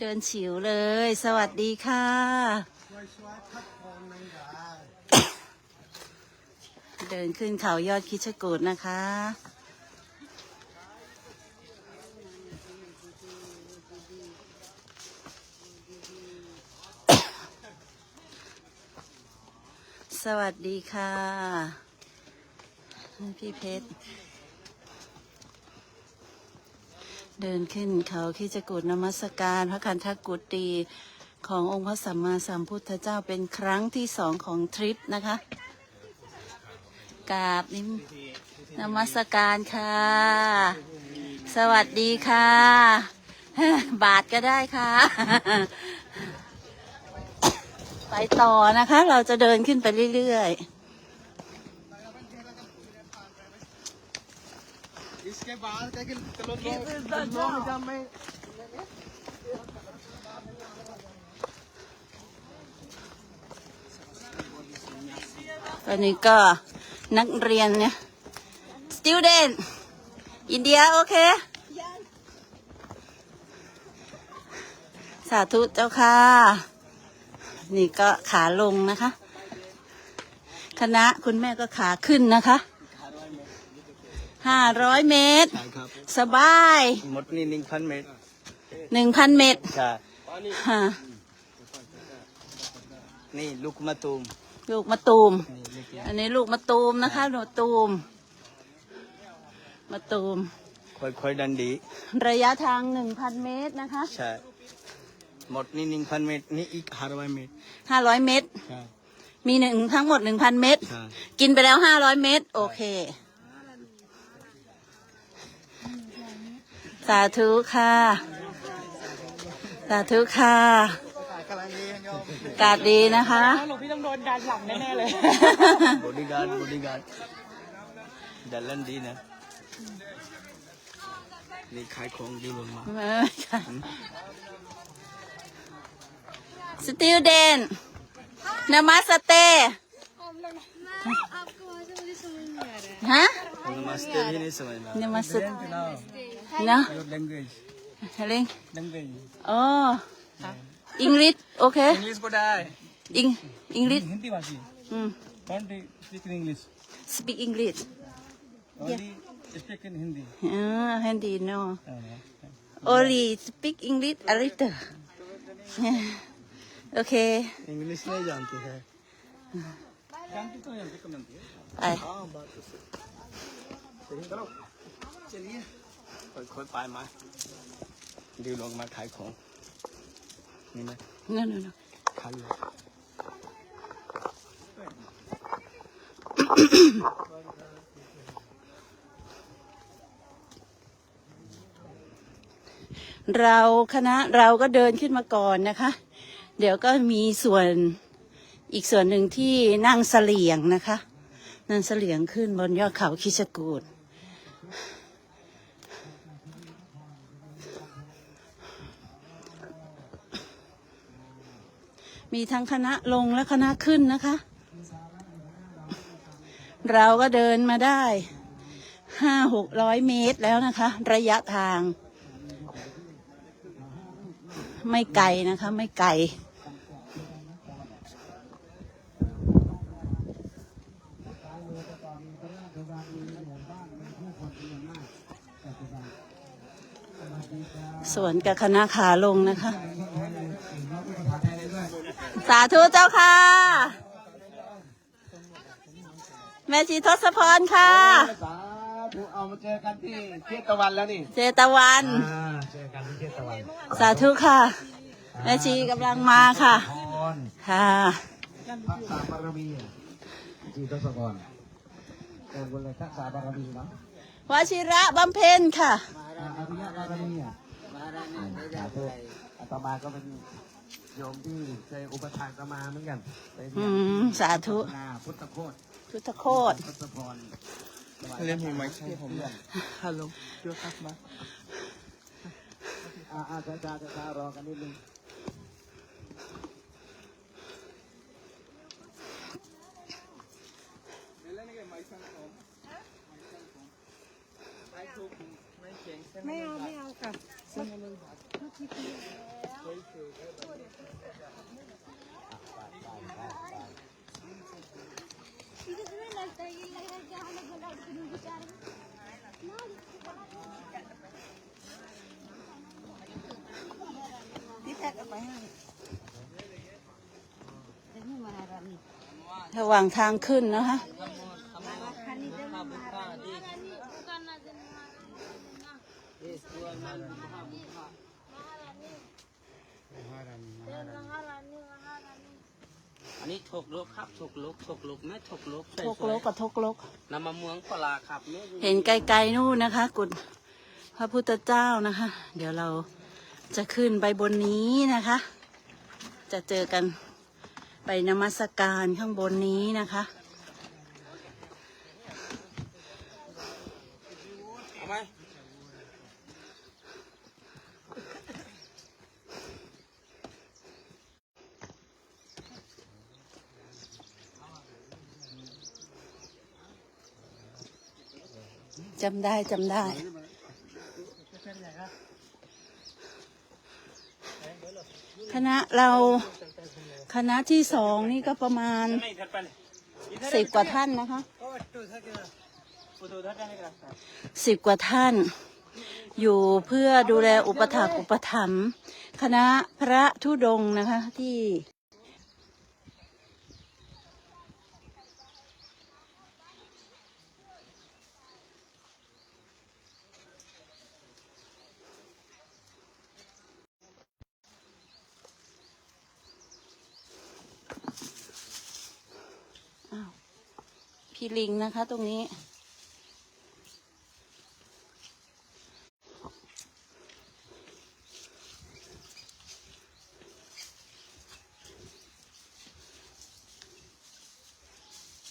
เดินฉิวเลย สวัสดีค่ะเดินขึ้นเขายอดคิชกูดนะคะ สวัสดีค่ะ พี่เพชร เดินขึ้นเขาขี้จกุฎนมัสการ พระคันธกุตีขององค์พระสัมมาสัมพุทธเจ้าเป็นครั้งที่สองของทริปนะคะกราบนิมนมัสการค่ะ สวัสดีค่ะ บาทก็ได้ค่ะ ไปต่อนะคะ เราจะเดินขึ้นไปเรื่อยๆ बाद क्या कि चलो लोग जब मैं ๆ ตอนนี้ก็นักเรียนเนี่ย student อินเดียโอเค สาธุเจ้าค่ะ นี่ก็ขาลงนะคะ คณะคุณแม่ก็ขาขึ้นนะคะ ห้าร้อยเมตร ใช่ครับ สบายหมดนี่หนึ่งพันเมตรหนึ่งพันเมตรใช่ค่ะนี่ลูกมะตูมลูกมะตูม นี่เล็กอันนี้ลูกมะตูมนะคะหนูตูมมะตูม ๆค่อยๆดันดี ระยะทางหนึ่งพันเมตรนะคะใช่ หมดนี่หนึ่งพันเมตร นี่อีกห้าร้อยเมตร ห้าร้อยเมตร ใช่ มีหนึ่งทั้งหมดหนึ่งพันเมตร ใช่ กินไปแล้วห้าร้อยเมตร โอเค สาธุค่ะ สาธุค่ะกำลังดีโยมอากาศดีนะคะหลวงพี่ต้องโดนดันหลังแน่ๆเลยบอดี้การ์ดบอดี้การ์ดดันเล่นดีนะนี่ขายของดีลงมาสติวเดนนามาสเต हाँ नमस्ते भी नहीं समझ में नमस्ते ना लैंग्वेज लैंग्वेज ओ इंग्लिश ओके इंग्लिश पढ़ाए इंग इंग्लिश हिंदी भाषी हम्म कौन speak English speak English only yeah. speak in Hindi. Uh, Hindi, no. Uh, no. Only speak English a little. okay. English नहीं जानती है. जानती तो जानती कम जानती है. ไปค่อยไปมาดิลงมาขายของนี่ไหมนั่นนั่นขายอยเราคณะเราก็เดินขึ้นมาก่อนนะคะ เดี๋ยวก็มีส่วนอีกส่วนหนึ่งที่นั่งเสลียงนะคะ นั่งเสลี่ยงขึ้นบนยอดเขาคิชกูดมีทั้งคณะลงและคณะขึ้นนะคะ เราก็เดินมาได้ห้าหกร้อยเมตรแล้วนะคะ ระยะทาง ไม่ไกลนะคะ ไม่ไกล ส่วนกับคณะขาลงนะคะ สาธุเจ้าค่ะ แม่ชีทศพรค่ะ สาธุเอามาเจอกันที่เทศตะวันแล้วนี่เจตวัน อ่าเจอกันที่เทศตะวันสาธุค่ะ แม่ชีกำลังมาค่ะ พรค่ะ ทักษะบารมีจีทศกรแต่บนเลยทักษะบารมีเนาะวชิระบำเพ็ญค่ะอ่าอริยบารมีอะ สาธุอาตมาก็เป็นโยมที่เคยอุปถัมภ์อาตมาเหมือนกันเป็นอืมสาธุ นาพุทธโคตรพุทธโคตรพุทธพรเล่นมีไหมใช่ผมฮัลโหลเชื่อครับมาอ่าอ่าช้าช้าช้ารอกันนิดนึงไไม่เอาไม่เอาค่ะ ระหว่างทางขึ้นนะคะ กลกแม่ถกลกทกลกกับทกลกนำมาเมืองปลาครับเนี่ยเห็นไกลๆนู่นนะคะ กุฎพระพุทธเจ้านะคะ เดี๋ยวเราจะขึ้นไปบนนี้นะคะ จะเจอกันไปนมัสการข้างบนนี้นะคะ เอาไหม จำได้จำได้ คณะเราคณะที่สองนี่ก็ประมาณสิบกว่าท่านนะคะสิบกว่าท่าน อยู่เพื่อดูแลอุปถักอุปถัมภ์คณะพระทุดงนะคะที่ ลิงนะคะ ตรงนี้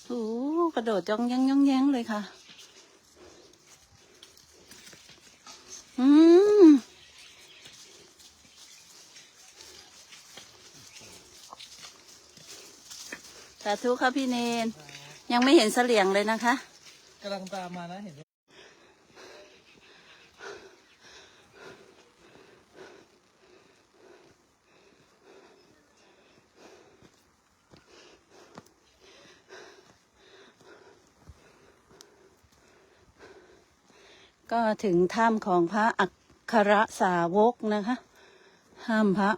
โอ้โหกระโดดจ้องแย้งย่องแย้งเลยค่ะ อืมสาธุค่ะพี่เนน ยังไม่เห็นเสลี่ยงเลยนะคะกำลังตามมานะเห็นก็ถึงถ้ำของพระอัคครสาวกนะคะถ้ำพระ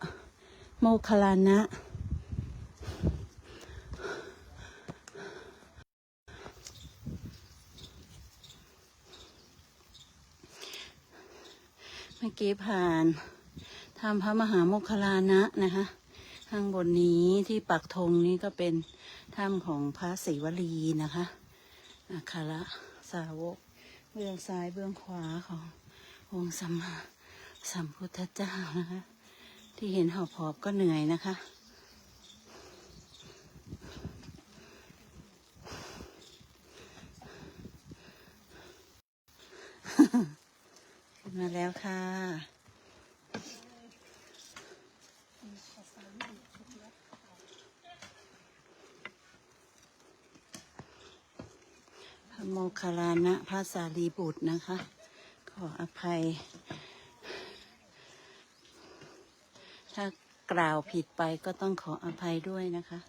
โมคคัลลานะ กี้ผ่านถ้ำพระมหาโมคคลานะนะคะ ข้างบนนี้ที่ปักธงนี้ก็เป็นถ้ำของพระศรีวลีนะคะอัครสาวก เบื้องซ้ายเบื้องขวาขององค์สัมมาสัมพุทธเจ้านะคะ ที่เห็นหอบหอบก็เหนื่อยนะคะ มาแล้วค่ะ พระโมคคัลลานะพระสารีบุตรนะคะ ขออภัย ถ้ากล่าวผิดไปก็ต้องขออภัยด้วยนะคะ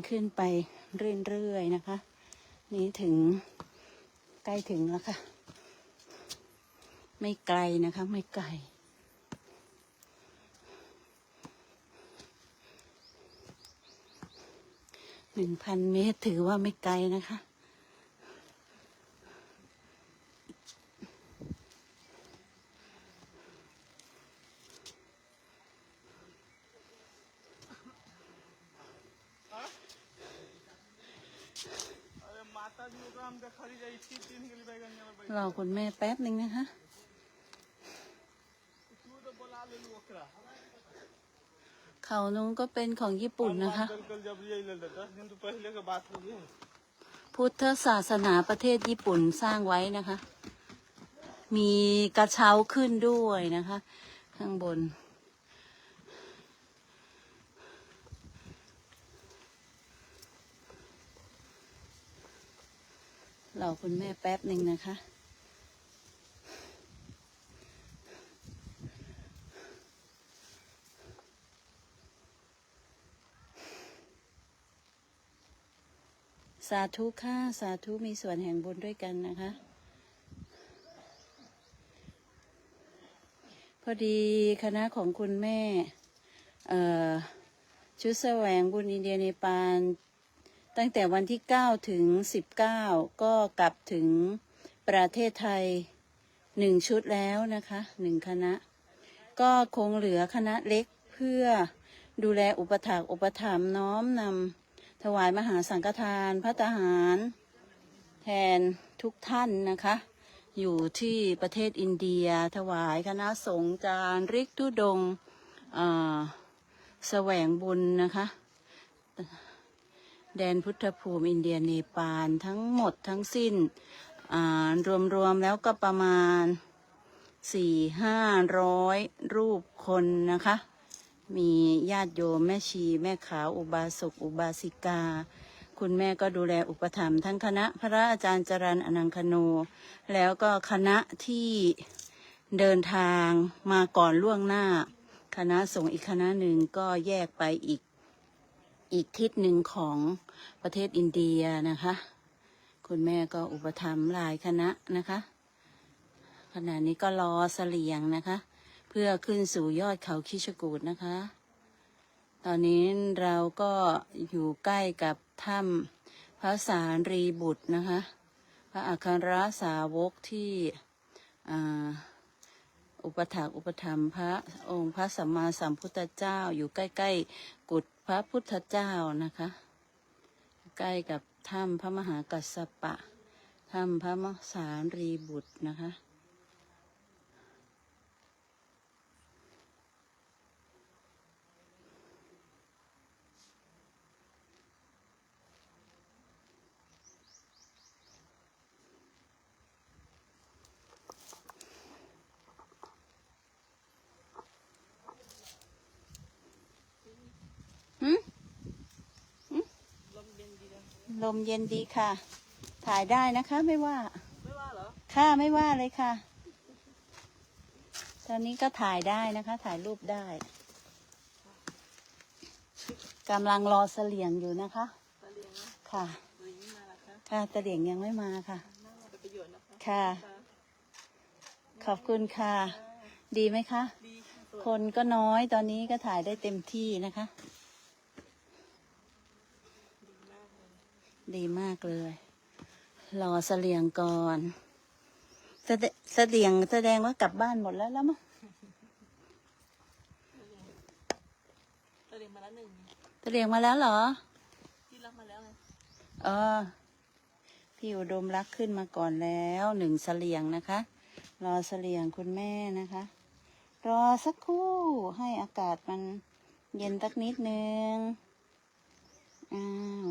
ินขึ้นไปเรื่อยๆนะคะ นี่ถึงใกล้ถึงแล้วค่ะ ไม่ไกลนะคะ ไม่ไกลหนึ่งพันเมตรถือว่าไม่ไกลนะคะ รอคุณแม่แป๊บหนึ่งนะคะเขานุ้งก็เป็นของญี่ปุ่นนะคะ พุทธศาสนาประเทศญี่ปุ่นสร้างไว้นะคะ มีกระเช้าขึ้นด้วยนะคะ ข้างบน รอคุณแม่แป๊บหนึ่งนะคะ สาธุค่ะ สาธุมีส่วนแห่งบุญด้วยกันนะคะ พอดีคณะของคุณแม่ชุดแสวงบุญอินเดียเนปาล ตั้งแต่วันที่ 9 ถึง 19 ก็กลับถึงประเทศไทยหนึ่งชุดแล้วนะคะหนึ่งคณะ ก็คงเหลือคณะเล็กเพื่อดูแลอุปถากอุปถัมภ์น้อมนำถวายมหาสังฆทานพระทหาร แทนทุกท่านนะคะ อยู่ที่ประเทศอินเดีย ถวายคณะสงฆ์จารริกทุดงค์เอ่อแสวงบุญนะคะ แดนพุทธภูมิอินเดียเนปาลทั้งหมดทั้งสิ้นรวมๆแล้วก็ประมาณสี่ห้าร้อยรูปคนนะคะ มีญาติโยมแม่ชี แม่ขาวอุบาสกอุบาสิกา คุณแม่ก็ดูแลอุปถัมภ์ทั้งคณะพระอาจารย์จรันอนังคโน แล้วก็คณะที่เดินทางมาก่อนล่วงหน้า คณะสงฆ์อีกคณะหนึ่งก็แยกไปอีก อีกทิศหนึ่งของประเทศอินเดียนะคะ คุณแม่ก็อุปถัมภ์หลายคณะนะคะ ขณะนี้ก็รอเสลียงนะคะ เพื่อขึ้นสู่ยอดเขาคิชกูดนะคะ ตอนนี้เราก็อยู่ใกล้กับถ้ำพระสารีบุตรนะคะ พระอัครสาวกที่อุปถากอุปถัมภ์พระองค์พระสัมมาสัมพุทธเจ้าอยู่ใกล้ ๆ กุฏ ระพุทธเจ้านะคะ ใกล้กับถ้ำพระมหากัสสปะถ้ำพระมสารรีบุตรนะคะ ล มเย็นดีค่ะ ถ่ายได้นะคะไม่ว่า ไม่ว่าเหรอ ค่ะไม่ว่าเลยค่ะ ตอนนี้ก็ถ่ายได้นะคะ ถ่ายรูปได้กำลังรอเสลียงอยู่นะคะค่ะค่ะตะเลียงยังไม่มาค่ะค่ะ ขอบคุณค่ะ ดีไหมคะคนก็น้อยตอนนี้ก็ถ่ายได้เต็มที่นะคะ ดีมากเลย รอเสลียงก่อนแสดเสลียงแสดงว่ากลับบ้านหมดแล้วแล้วมั้งตะเรียงมาแล้วหนึ่งเสลียงมาแล้วเหรอที่รับมาแล้วไงเออพี่อุดมรักขึ้นมาก่อนแล้วหนึ่งเสลียงนะคะ รอเสลียงคุณแม่นะคะ รอสักครู่ให้อากาศมันเย็นสักนิดนึงอ้าว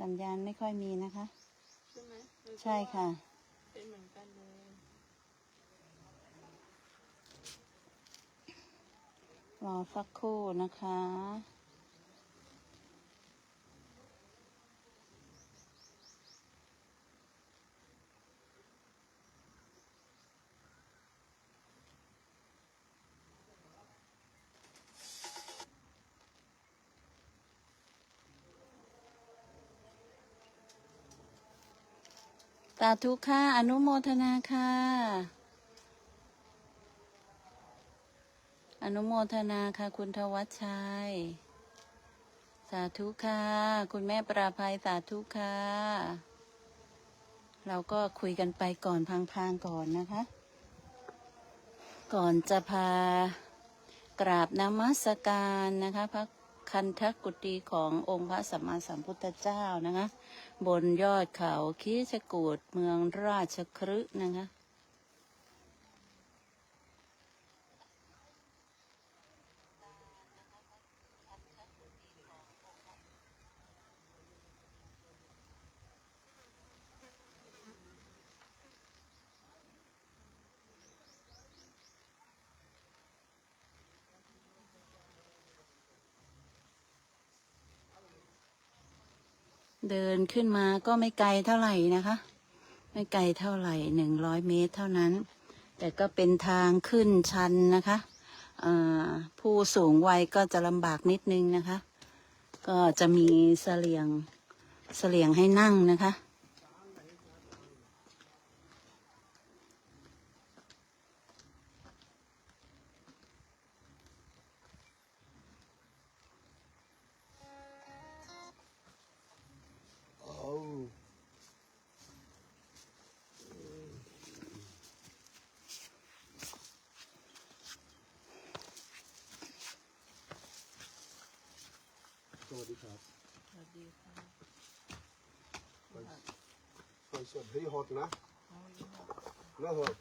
สัญญาณไม่ค่อยมีนะคะ ใช่ไหมใช่ค่ะ เป็นเหมือนกันเลยรอสักครู่นะคะาธุค่ะ อนุโมทนาค่ะ อนุโมทนาค่ะ คุณทวัชชัย สาธุค่ะ คุณแม่ปราภัยสาธุค่ะ เราก็คุยกันไปก่อนพางๆก่อนนะคะ ก่อนจะพากราบนมัสการนะคะ พระ คันธกุฏิขององค์พระสัมมาสัมพุทธเจ้านะคะ บนยอดเขาคีชกูดเมืองราชครึนะคะ เดินขึ้นมาก็ไม่ไกลเท่าไหร่นะคะ ไม่ไกลเท่าไหร่หนึ่งร้อยเมตรเท่านั้น แต่ก็เป็นทางขึ้นชันนะคะผู้สูงวัยก็จะลำบากนิดนึงนะคะ ก็จะมีเสลียงเสลียงให้นั่งนะคะ วัสดีครับ สวัสดีค่ะ It's uh, very hot, na? No hot.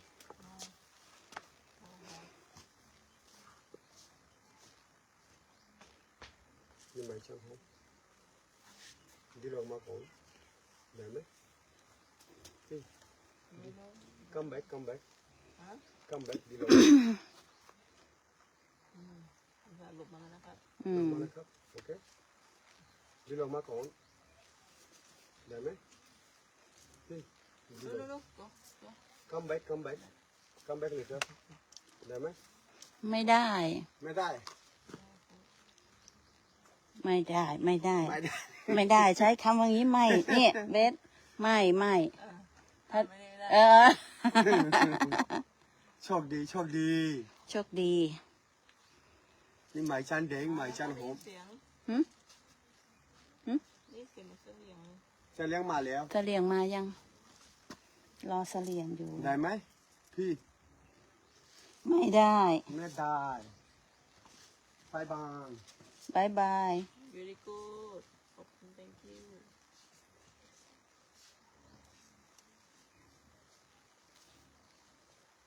Nhưng mà chẳng hot. Đi đâu mà cũng. Để mấy. Đi. Come back, come back. Come back, đi đâu. หลบมาแล้วนะครับอื ม Mà khắp, ok. Đi đâu mà cũng. Để mấy. Đi. Đi ดู đâu. ดูดู Come back, come back. Come back later. ได้ไหมไม่ได้ ไม่ได้ ไม่ได้ ไม่ได้ ไม่ได้ ไม่ได้ใช้คำว่างี้ไม่ เนี่ยเบสไม่ไม่ ถ้า ไม่ได้เออ โชคดี โชคดี โชคดี นี่หมายจันแดงหมายจันหอมเสียงหึหึนี่ เสียงมันเสียงเลยจะเลี้ยงมาแล้วเสลียงมายัง รอเสลียงอยู่ ได้ไหมพี่ ไม่ได้ ไม่ได้บายบายบายบายยูริกูดขอบคุณ thank you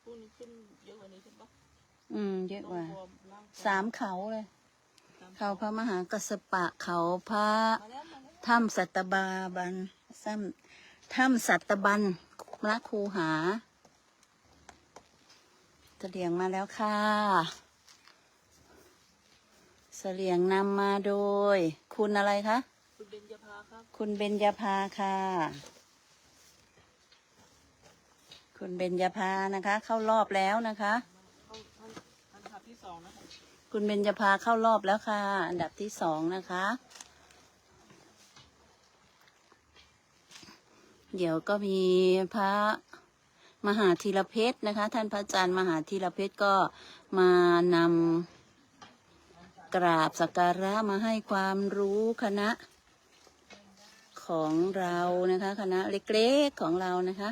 พรุ่งนี้ขึ้นเยอะกว่านี้ใช่ปะอืม เยอะต้องกว่าวอร์มร่างกายสามเขาเลยสามเขาพระมหากัสสปะเขาพระ มาแล้วมาแล้วถ้ำสัตบาบันซ้ำถ้ำสัตบันพระครูหาเสลียงมาแล้วค่ะเสลียงนำมาโดย คุณอะไรคะ คุณเบญจภาครับ คุณเบญญาภาค่ะ คุณเบญญาภานะคะ เข้ารอบแล้วนะคะเข้าท่านท่านขับที่สองนะครับคุณเบญญาภาเข้ารอบแล้วค่ะ อันดับที่สองนะคะ เดี๋ยวก็มีพระมหาธีรเพชรนะคะ ท่านพระอาจารย์มหาธีรเพชรก็มานำกราบสักการะมาให้ความรู้คณะของเรานะคะ คณะเล็กๆของเรานะคะ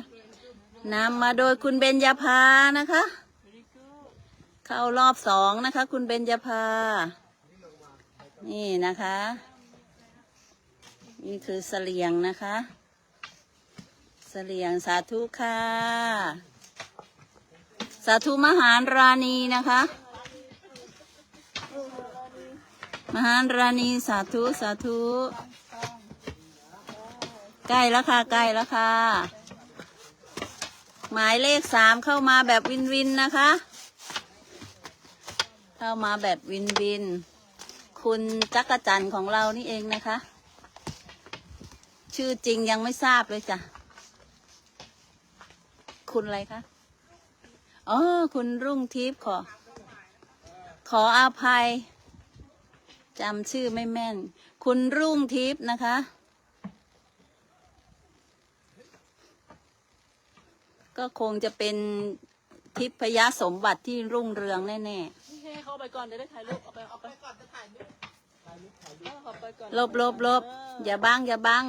นำมาโดยคุณเบญญาภานะคะ เข้ารอบสองนะคะ คุณเบญจภา นี่นะคะ นี่คือเสลียงนะคะ สลียงสาธุค่ะ สาธุมหาราณีนะคะ มหาราณีสาธุสาธุใกล้แล้วค่ะใกล้แล้วค่ะ หมายเลขสามเข้ามาแบบวินวินนะคะ เข้ามาแบบวินวิน คุณจักรจันทร์ของเรานี่เองนะคะ ชื่อจริงยังไม่ทราบเลยจ้ะ คุณอะไรคะ อ๋อ คุณรุ่งทิพย์ขอ ขออภัยจำชื่อไม่แม่น คุณรุ่งทิพย์นะคะ ก็คงจะเป็นทิพยสมบัติที่รุ่งเรืองแน่ๆนี่ให้เขาไปก่อนเดี๋ยวได้ถ่ายรูปเอาไปเอาไปก่อนจะถ่ายรูปเอาไปก่อนลบลบลบอย่าบังอย่าบัง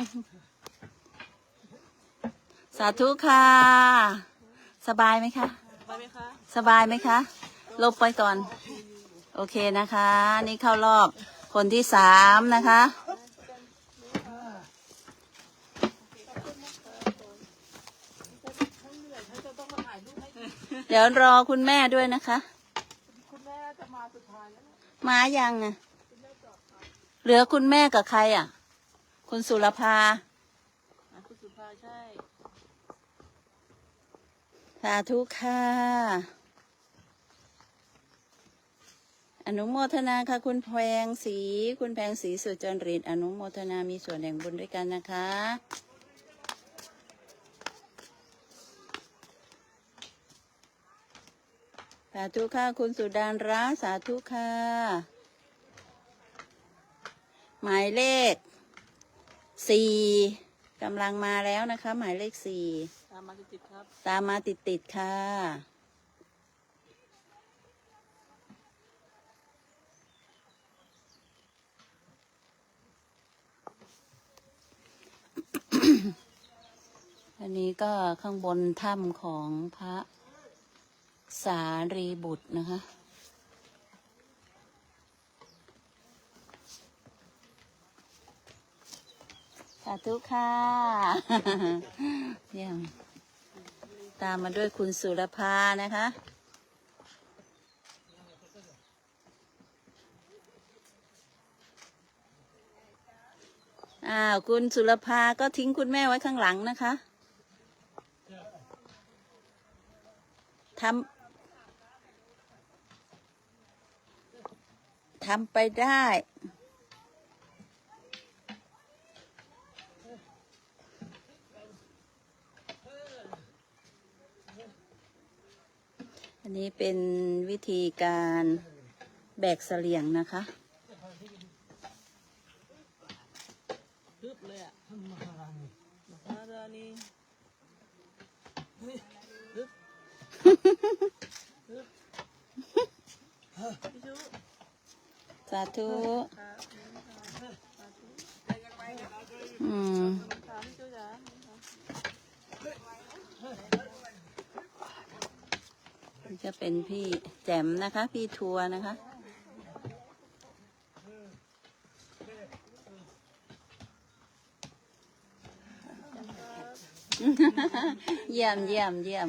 สาธุค่ะ สบายไหมคะไปไหมคะ สบายไหมคะ ลบไปก่อน โอเคนะคะ นี่เข้ารอบคนที่สามนะคะ เดี๋ยวรอคุณแม่ด้วยนะคะคุณแม่จะมาสุดท้ายแล้วนะมายังอะเหลือคุณแม่กับใครอะ คุณสุรภาอะคุณสุภาใช่สาธุค่ะ อนุโมทนาค่ะ คุณแพงศรีคุณแพงศรีสุจริต อนุโมทนามีส่วนแห่งบุญด้วยกันนะคะ สาธุค่ะ คุณสุดานร้าสาธุค่ะ หมายเลขสี่กำลังมาแล้วนะคะ หมายเลขสี่ามมาติดๆครับ ตามมาติดติดๆค่ะ อันนี้ก็ข้างบนถ้ำของพระสารีบุตรนะคะสาธุค่ะเยี่ยม ตามมาด้วยคุณสุรภานะคะ อ้าว คุณสุรภาก็ทิ้งคุณแม่ไว้ข้างหลังนะคะทำทำไปได้ อันนี้เป็นวิธีการแบกเสลียงนะคะึบเลยอะมาราณีนี่ฮึบฮึบสาธุอืม นี่จะเป็นพี่แจ่มนะคะ พี่ทัวร์นะคะ เยี่ยมเยี่ยมเยี่ยม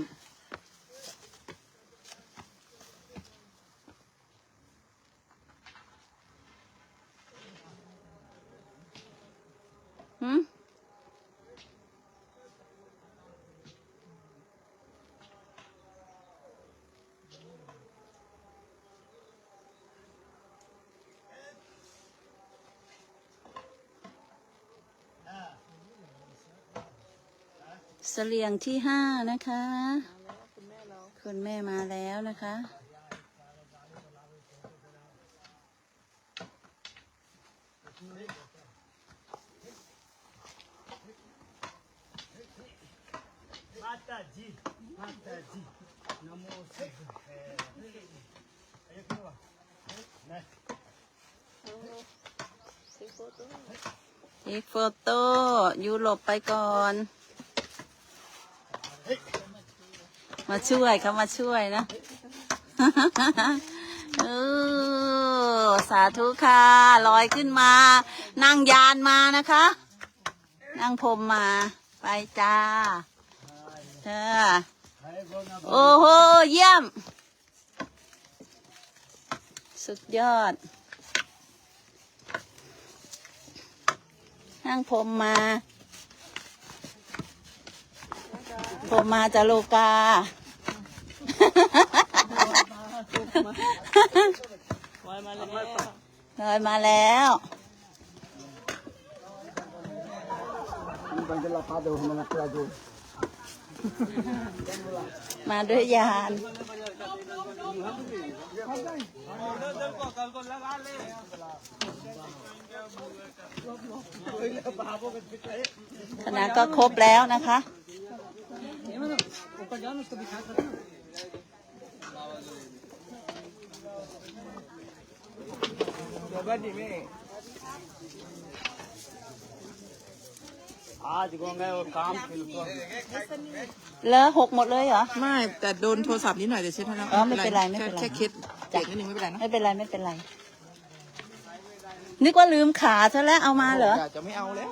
เสลียงที่ห้านะคะ คุณแม่เราคุณแม่มาแล้วนะคะสิโฟโต้อีกโฟโต้ยูหลบไปก่อน มาช่วยเขามาช่วยนะเออสาธุค่ะลอยขึ้นมา นั่งยานมานะคะ นั่งพรมมา ไปจ้าเธอโอ้โห เยี่ยม สุดยอด นั่งพรมมา พรมมาจะโลกาวายมาแล้วลอยมาแล้วมาด้วยยาน คณะก็ครบแล้วนะคะ आज को गए वो काम फिर को เลอะหกหมดเลยเหรอ ไม่ แต่โดนโทรศัพท์นิดหน่อยเดี๋ยวเช็ดให้แล้ว อ๋อไม่เป็นไรไม่เป็นไร แค่แค่เคสเจ็บนิดนึงไม่เป็นไรนะ ไม่เป็นไรไม่เป็นไร นึกว่าลืมขาซะแล้วเอามาเหรอ จะไม่เอาแล้ว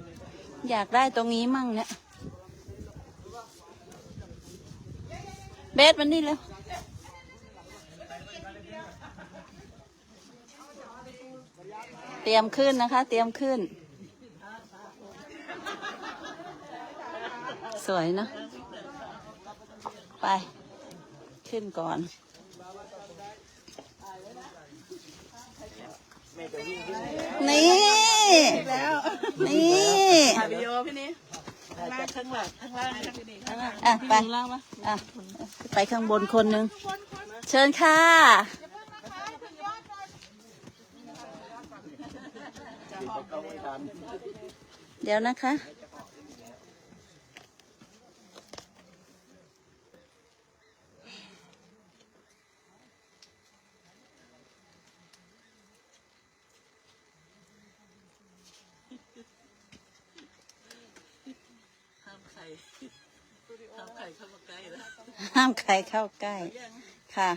อ อยากได้ตรงนี้มั่งเนี่ยเบสมันนี่เร็วเตรียมขึ้นนะคะ เตรียมขึ้น สวยเนอะไป ขึ้นก่อน นี่นี่ถ่ายวิดีโอพี่นี่ข้างล่างข้างหลังข้างล่างพี่นี่ข้างล่างอะพี่ไปข้างล่างปะอะไปข้างบนคนหนึ่งเชิญค่ะเดี๋ยวนะคะ ห้ามใครห้ามใครเข้ามาใกล้แล้ว ห้ามใครเข้าใกล้ ค่ะ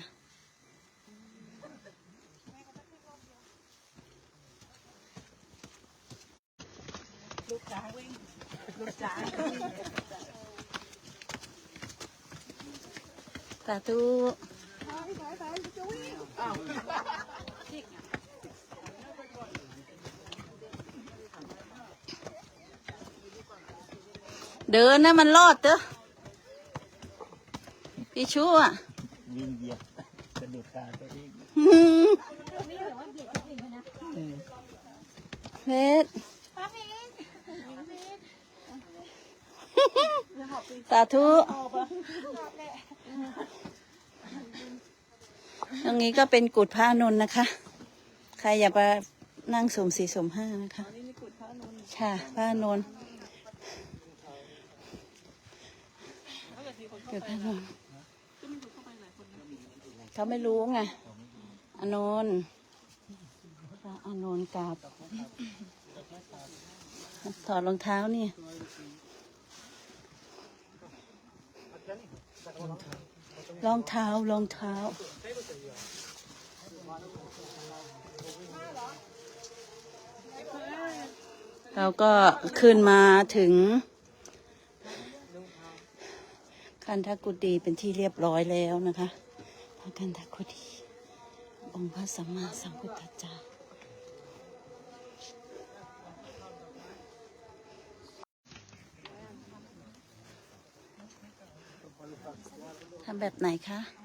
ลูกจ้าวิ่งลูกจ้าสาธุเดินนะมันรอดเตอะ พี่ชั่ววิ่งเหยียบกระดูกขาตัวเองเพชรสาธุ ตรงนี้ก็เป็นกุฏพระอานนท์นะคะ ใครอยากมานั่งสมสี่สมห้านะคะค่ะพระอานนท์กุฏพระอานนท์ เขาไม่รู้ไงอานนท์อานนท์กราบถอดรองเท้านี่รองเท้ารองเท้า เราก็ขึ้นมาถึง คันธกุฎีเป็นที่เรียบร้อยแล้วนะคะ ระคันธกุฎีองค์พระสัมมาสัมพุทธเจ้าทำแบบไหนคะ